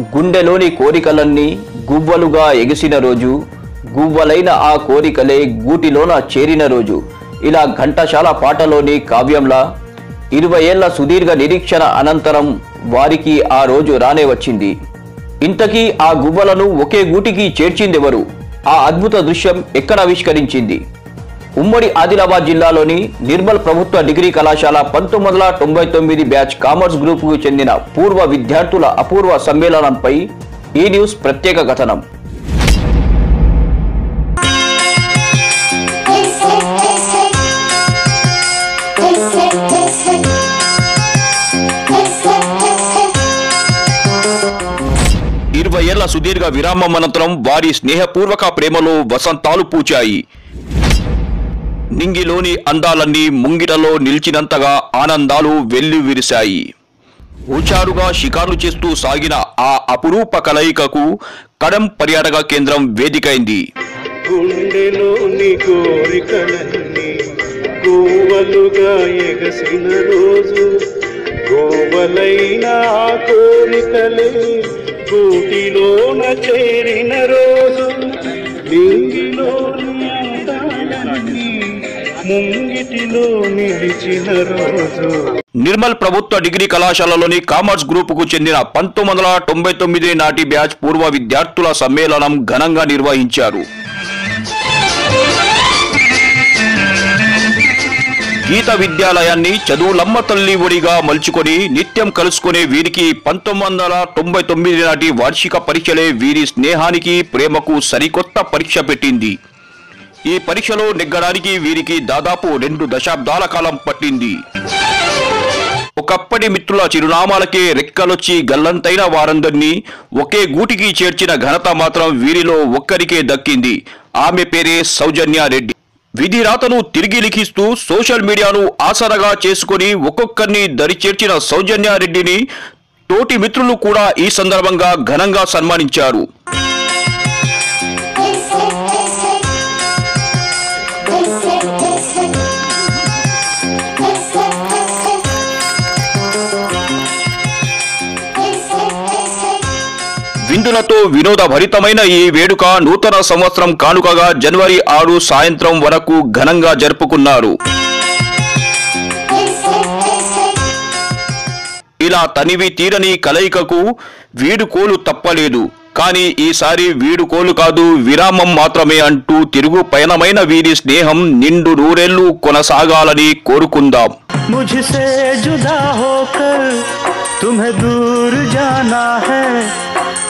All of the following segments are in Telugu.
గుండెలోని కోరికలన్నీ గువ్వలుగా ఎగిసిన రోజు గువ్వలైన ఆ కోరికలే గూటిలోన చేరిన రోజు. ఇలా ఘంటశాల పాటలోని కావ్యంలా ఇరవై ఏళ్ళ సుదీర్ఘ నిరీక్షణ అనంతరం వారికి ఆ రోజు రానే వచ్చింది. ఇంతకీ ఆ గువ్వలను ఒకే గూటికి చేర్చిందెవరు? ఆ అద్భుత దృశ్యం ఎక్కడ ఆవిష్కరించింది? ఉమ్మడి ఆదిలాబాద్ జిల్లాలోని నిర్మల్ ప్రభుత్వ డిగ్రీ కళాశాల పంతొమ్మిది వందల తొంభై తొమ్మిది బ్యాచ్ కామర్స్ గ్రూపుకు చెందిన పూర్వ విద్యార్థుల అపూర్వ సమ్మేళనంపై ఈ న్యూస్ ప్రత్యేక కథనం. ఇరవై ఏళ్ళ సుదీర్ఘ విరామం అనంతరం వారి స్నేహపూర్వక ప్రేమలో వసంతాలు పూచాయి. నింగిలోని అందాలన్నీ ముంగిటలో నిలిచినంతగా ఆనందాలు వెల్లివిరిశాయి హుషారుగా షికార్లు చేస్తూ సాగిన ఆ అపురూప కలయికకు కడం పర్యాటక కేంద్రం వేదికైంది. గుండెలోని కోరికలన్నీ గోవలుగా ఎగసిన రోజు గోవలైన కోరికలే గూటిలోన చేరి ముంగిటిలో నిలిచిన రోజు నిర్మల్ ప్రభుత్వ డిగ్రీ కళాశాలలోని కామర్స్ గ్రూపుకు చెందిన పంతొమ్మిది వందల తొంభై తొమ్మిది నాటి బ్యాచ్ పూర్వ విద్యార్థుల సమ్మేళనం ఘనంగా నిర్వహించారు. గీత విద్యాలయాన్ని చదువులమ్మ తల్లి ఒడిగా మలుచుకొని నిత్యం కలుసుకునే వీరికి పంతొమ్మిది వందల తొంభై తొమ్మిది నాటి వార్షిక పరీక్షలే వీరి స్నేహానికి ప్రేమకు సరికొత్త పరీక్ష పెట్టింది. ఈ పరీక్షలో నెగ్గడానికి వీరికి దాదాపు రెండు దశాబ్దాల కాలం పట్టింది. ఒకప్పటి మిత్రుల చిరునామాలకే రెక్కలొచ్చి గల్లంతైన వారందరినీ ఒకే గూటికి చేర్చిన ఘనత మాత్రం వీరిలో ఒక్కరికే దక్కింది. ఆమె పేరే సౌజన్యారెడ్డి విధి రాతను తిరిగి లిఖిస్తూ సోషల్ మీడియాను ఆసరగా చేసుకొని ఒక్కొక్కరిని దరిచేర్చిన సౌజన్యారెడ్డిని తోటి మిత్రులు కూడా ఈ సందర్భంగా ఘనంగా సన్మానించారు. విందులతో వినోదభరితమైన ఈ వేడుక నూతన సంవత్సరం కానుకగా జనవరి ఆరు సాయంత్రం వరకు ఘనంగా జరుపుకున్నారు. ఇలా తనివి తీరని కలయికకు వీడుకోలు తప్పలేదు. కానీ ఈసారి వీడుకోలు కాదు విరామం మాత్రమే అంటూ తిరుగు పయనమైన వీరి స్నేహం నిండు నూరేళ్ళు కొనసాగాలని కోరుకుందాం. तुम्हें दूर जाना है,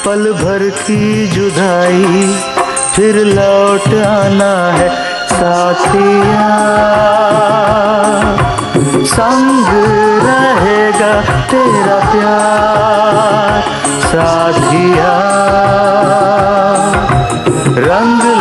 पल भर की जुदाई, फिर लौट आना है साथिया। संग रहेगा तेरा प्यार, साथिया। रंग